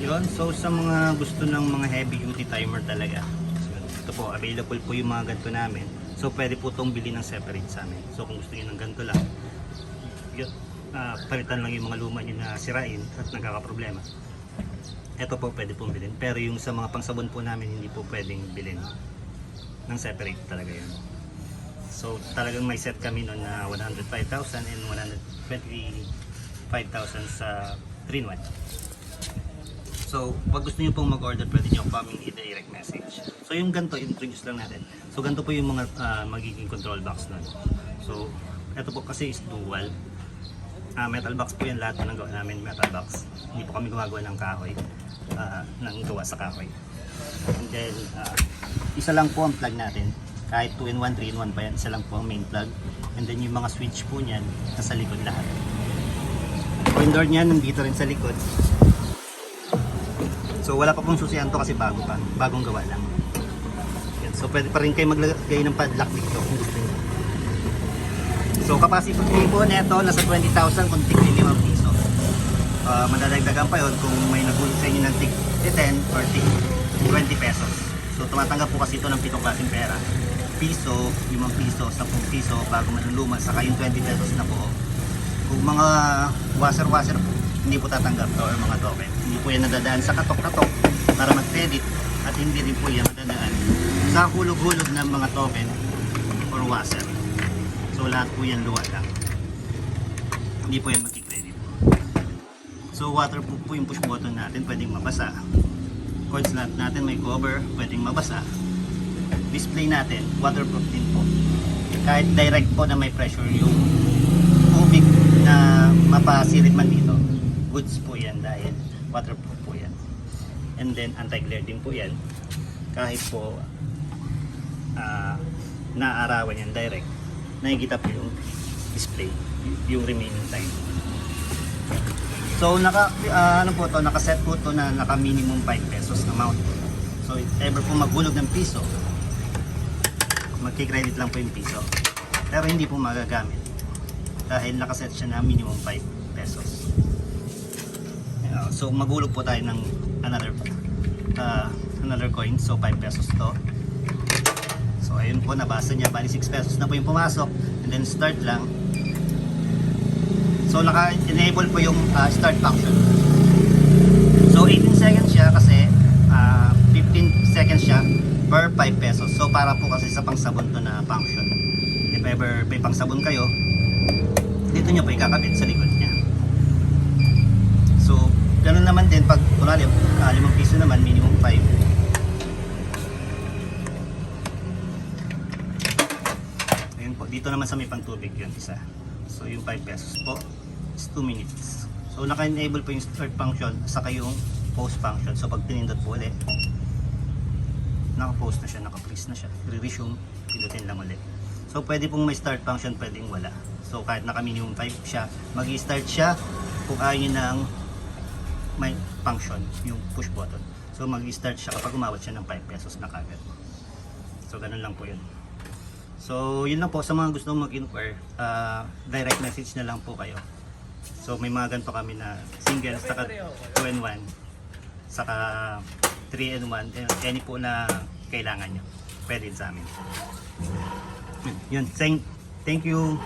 Yun, so sa mga gusto ng mga heavy duty timer talaga, ito po, available po yung mga ganito namin. So pwede po itong bilhin ng separate sa amin. So kung gusto niyo ng ganito lang, yun, ah, palitan lang yung mga luma niyo na sirain at nagkakaproblema. Ito po pwede pong bilhin. Pero yung sa mga pangsabon po namin, hindi po pwedeng bilhin ng separate talaga yun. So talagang may set kami noon na 105,000 and 125,000 sa 3-in-1. So, pag gusto niyo pong mag-order, pwede niyo kaming i-direct message. So, yung ganito, introduce lang natin. So, ganito po yung mga ah, magiging control box nun. So, ito po kasi is dual. Ah, metal box po yan lahat ng gawa namin metal box. Hindi po kami gumagawa ng kahoy, ah, ng gawa sa kahoy. And then, ah, isa lang po ang plug natin. Kahit 2 in 1, 3 in 1 pa yan, isa lang po ang main plug. And then yung mga switch po niyan, nasa likod lahat. Door niyan, nandito rin sa likod. So wala pa pong susiyan to kasi bago pa. Bagong gawa lang. Yan. So pwede pa rin kayo maglagay ng padlock dito kung gusto niyo. So capacity po neto nasa 20,000 kung tig 5 piso. Uh, madadagdagan pa yon kung may nagulit sa inyo ng tig 10 or tig 20 pesos. So tumatanggap po kasi ito ng pitong klaseng pera. Piso, 5 piso, 10 piso bago manluluma saka yung 20 pesos na po. Kung mga washer-washer po, hindi po tatanggap to mga token. Hindi po yan nadadaan sa katok-katok para mag-credit at hindi rin po yan nadadaan sa hulog-hulog ng mga token or washer. So lahat po yan luwa lang. Hindi po yan mag-credit. So waterproof po yung push button natin, pwedeng mabasa. Cord slot natin may cover, pwedeng mabasa. Display natin, waterproof din po. Kahit direct po na may pressure yung tubig na mapasilid man dito, goods po yan dahil waterproof po yan. And then anti-glare din po yan. Kahit po ah naarawan yan direct, nakikita po yung display, yung remaining time. So naka ah, ano po to, naka-set po to na naka minimum 5 pesos amount. So if ever po maghulog ng piso, magki-credit lang po yung piso. Pero hindi po magagamit dahil nakaset siya na minimum 5 pesos. Uh, so maghulog po tayo ng another uh, another coin. So 5 pesos to. So ayun po nabasa niya bali 6 pesos na po yung pumasok and then start lang. So naka-enable po yung uh, start function. So 18 seconds siya kasi ah, 15 seconds siya per 5 pesos. So para po kasi sa pangsabon to na function. If ever may pangsabon kayo, dito nyo po ikakabit sa likod niya. So, ganun naman din pag kunwari, uh, 5 piso naman, minimum 5. Ayun po, dito naman sa may pantubig yun, isa. So, yung 5 pesos po is 2 minutes. So, naka-enable po yung start function saka yung post function. So, pag pinindot po ulit, naka-post na siya, naka-freeze na siya. Re-resume, pindutin lang ulit. So, pwede pong may start function, pwedeng wala. So, kahit naka-minimum 5 siya, mag start siya kung ayaw ng may function, yung push button. So, mag start siya kapag umawat siya ng 5 pesos na kagad. So, ganun lang po yun. So, yun lang po sa mga gusto mag-inquire, ah, direct message na lang po kayo. So, may mga ganito kami na single, saka 2 and 1, saka 3 and 1, eh, any po na kailangan nyo. Pwede sa amin. Yun, thank, thank you.